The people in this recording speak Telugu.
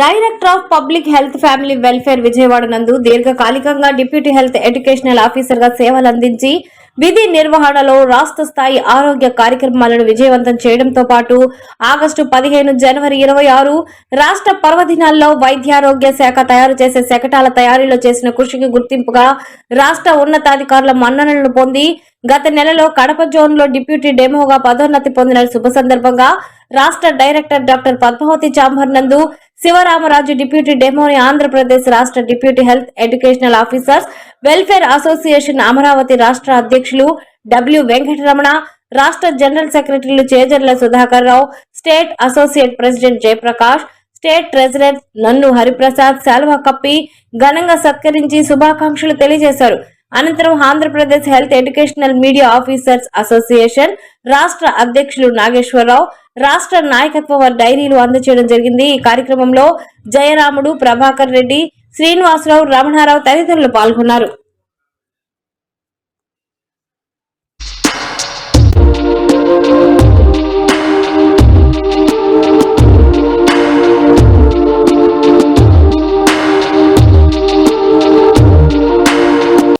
Director of public health family welfare Vijayawada నందు దీర్ఘకాలికంగా డిప్యూటీ హెల్త్ ఎడ్యుకేషనల్ ఆఫీసర్గా సేవలు అందించి విధి నిర్వహణలో రాష్ట్ర స్థాయి ఆరోగ్య కార్యక్రమాలను విజయవంతం చేయడంతో పాటు ఆగస్టు పదిహేను జనవరి ఇరవై ఆరు రాష్ట్ర పర్వదినాల్లో వైద్యారోగ్య శాఖ తయారు చేసే శకటాల తయారీలో చేసిన కృషికి గుర్తింపుగా రాష్ట్ర ఉన్నతాధికారుల మన్ననలను పొంది గత నెలలో కడప జోన్లో డిప్యూటీ డెమోగా పదోన్నతి పొందిన శుభ సందర్భంగా రాష్ట్ర డైరెక్టర్ డాక్టర్ పద్మావతి చాంబర్ నందు శివరామరాజు డిప్యూటీ డెమోని ఆంధ్రప్రదేశ్ రాష్ట్ర deputy health educational officers welfare association Amaravati రాష్ట్ర అధ్యక్షులు డబ్ల్యూ వెంకటరమణ రాష్ట్ర జనరల్ సెక్రటరీలు Chejarla Sudhakar Rao state associate president Jayaprakash state treasurer నన్ను హరిప్రసాద్ శాల్వ కప్పి ఘనంగా సత్కరించి శుభాకాంక్షలు తెలియజేశారు. అనంతరం Andhra Pradesh health educational media officers association రాష్ట్ర అధ్యక్షులు నాగేశ్వరరావు రాష్ట్ర నాయకత్వ డైరీలు అందజేయడం జరిగింది. ఈ కార్యక్రమంలో జయరాముడు ప్రభాకర్ రెడ్డి శ్రీనివాసరావు రమణారావు తదితరులు పాల్గొన్నారు.